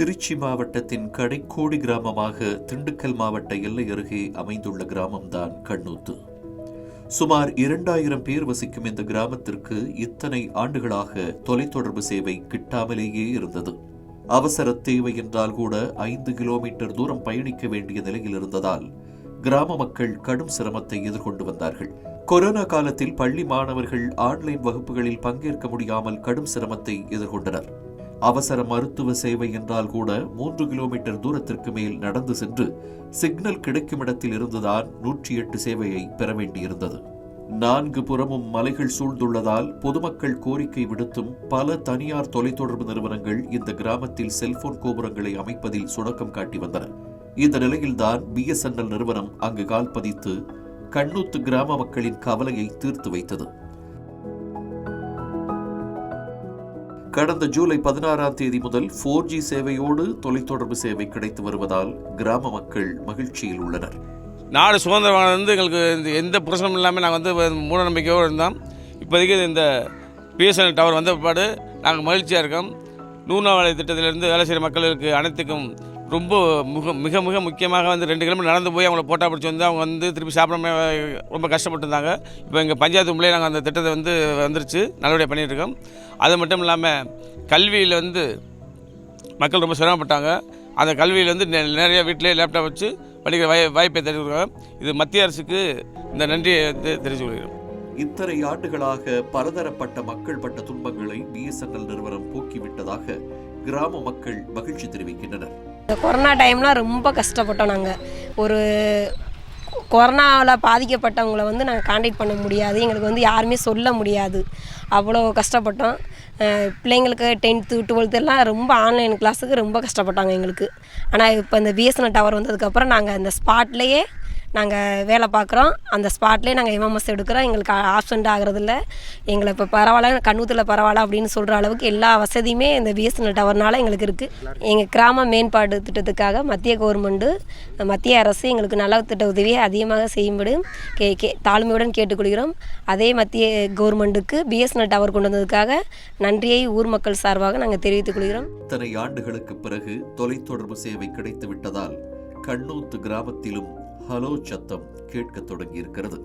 திருச்சி மாவட்டத்தின் கடைக்கோடி கிராமமாக திண்டுக்கல் மாவட்ட எல்லை அருகே அமைந்துள்ள கிராமம்தான் கண்ணூத்து. சுமார் இரண்டாயிரம் பேர் வசிக்கும் இந்த கிராமத்திற்கு இத்தனை ஆண்டுகளாக தொலைத்தொடர்பு சேவை கிட்டாமலேயே இருந்தது. அவசர தேவை என்றால் கூட ஐந்து கிலோமீட்டர் தூரம் பயணிக்க வேண்டிய நிலையில் இருந்ததால் கிராம மக்கள் கடும் சிரமத்தை எதிர்கொண்டு வந்தார்கள். கொரோனா காலத்தில் பள்ளி மாணவர்கள் ஆன்லைன் வகுப்புகளில் பங்கேற்க முடியாமல் கடும் சிரமத்தை எதிர்கொண்டனர். அவசர மருத்துவ சேவை என்றால் கூட மூன்று கிலோமீட்டர் தூரத்திற்கு மேல் நடந்து சென்று சிக்னல் கிடைக்கும் இடத்தில் இருந்துதான் நூற்றி எட்டு சேவையை பெற வேண்டியிருந்தது. நான்கு புறமும் மலைகள் சூழ்ந்துள்ளதால் பொதுமக்கள் கோரிக்கை விடுத்தும் பல தனியார் தொலைத்தொடர்பு நிறுவனங்கள் இந்த கிராமத்தில் செல்போன் கோபுரங்களை அமைப்பதில் சுணக்கம் காட்டி வந்தன. இந்த நிலையில்தான் பிஎஸ்என்எல் நிறுவனம் அங்கு கால் பதித்து கண்ணூத்து கிராம மக்களின் கவலையை தீர்த்து வைத்தது. கடந்த ஜூலை பதினாறாம் தேதி முதல் ஃபோர் ஜி சேவையோடு தொலைத்தொடர்பு சேவை கிடைத்து வருவதால் கிராம மக்கள் மகிழ்ச்சியில் உள்ளனர். நாடு சுதந்திரமானது வந்து எங்களுக்கு எந்த பிரச்சனையும் இல்லாமல் நாங்கள் வந்து மூட நம்பிக்கையோடு இருந்தோம். இப்போதைக்கு இந்த பிஎஸ்என்எல் டவர் வந்த பாடு நாங்கள் மகிழ்ச்சியாக இருக்கோம். நூறாவளை திட்டத்திலிருந்து வேலை செய்கிற மக்களுக்கு அனைத்துக்கும் ரொம்ப மிக மிக மிக முக்கியமாக வந்து ரெண்டு கிலோமீட்டர் நடந்து போய் அவங்கள போட்டா பிடிச்சி வந்து அவங்க வந்து திருப்பி சாப்பிடாம ரொம்ப கஷ்டப்பட்டிருந்தாங்க இப்போ எங்கள் பஞ்சாயத்து உள்ளே நாங்கள் அந்த திட்டத்தை வந்து வந்துருச்சு. நல்லபடியாக பண்ணிட்டு இருக்கோம். அது மட்டும் இல்லாமல் கல்வியில் வந்து மக்கள் ரொம்ப சிரமப்பட்டாங்க. அந்த கல்வியில் வந்து நெ- நிறைய வீட்டிலே லேப்டாப் வச்சு படிக்கிற வாய் வாய்ப்பை தெரிவிக்கிறோம் இது மத்திய அரசுக்கு இந்த நன்றியை வந்து தெரிவித்துக் கொள்கிறோம். இத்தனை ஆண்டுகளாக பலதரப்பட்ட மக்கள் பட்ட துன்பங்களை பிஎஸ்என்எல் நிறுவனம் போக்கிவிட்டதாக கிராம மக்கள் மகிழ்ச்சி தெரிவிக்கின்றனர். இந்த கொரோனா டைம்லாம் ரொம்ப கஷ்டப்பட்டோம் நாங்கள் ஒரு கொரோனாவில் பாதிக்கப்பட்டவங்கள வந்து நாங்கள் காண்டாக்ட் பண்ண முடியாது. எங்களுக்கு வந்து யாருமே சொல்ல முடியாது. அவ்வளோ கஷ்டப்பட்டோம். பிள்ளைங்களுக்கு டென்த்து டுவெல்த்து எல்லாம் ரொம்ப ஆன்லைன் கிளாஸுக்கு ரொம்ப கஷ்டப்பட்டாங்க எங்களுக்கு. ஆனால் இப்போ இந்த பிஎஸ்என்எல் டவர் வந்ததுக்கப்புறம் நாங்கள் அந்த ஸ்பாட்லேயே நாங்கள் வேலை பார்க்குறோம். அந்த ஸ்பாட்லேயே நாங்கள் எம்எம்எஸ் எடுக்கிறோம். எங்களுக்கு ஆப்சண்ட் ஆகிறதில்ல. எங்களை இப்போ பரவாயில்ல கண்ணூத்தில் பரவாயில்ல அப்படின்னு சொல்கிற அளவுக்கு எல்லா வசதியுமே இந்த பிஎஸ்என்எல் டவர்னால எங்களுக்கு இருக்குது எங்கள் கிராம மேம்பாடு திட்டத்துக்காக மத்திய கவர்மெண்ட்டு மத்திய அரசு எங்களுக்கு நலத்திட்ட உதவியை அதிகமாக செய்யும்படி கே கே தாழ்மையுடன் கேட்டுக்கொள்கிறோம். அதே மத்திய கவர்மெண்ட்டுக்கு பிஎஸ்என்எல் டவர் கொண்டு வந்ததுக்காக நன்றியை ஊர் மக்கள் சார்பாக நாங்கள் தெரிவித்துக் கொள்கிறோம். இத்தனை ஆண்டுகளுக்கு பிறகு தொலைத்தொடர்பு சேவை கிடைத்து விட்டதால் கண்ணூத்து கிராமத்திலும் ஹலோ சத்தம் கேட்கத் தொடங்கியிருக்கிறது.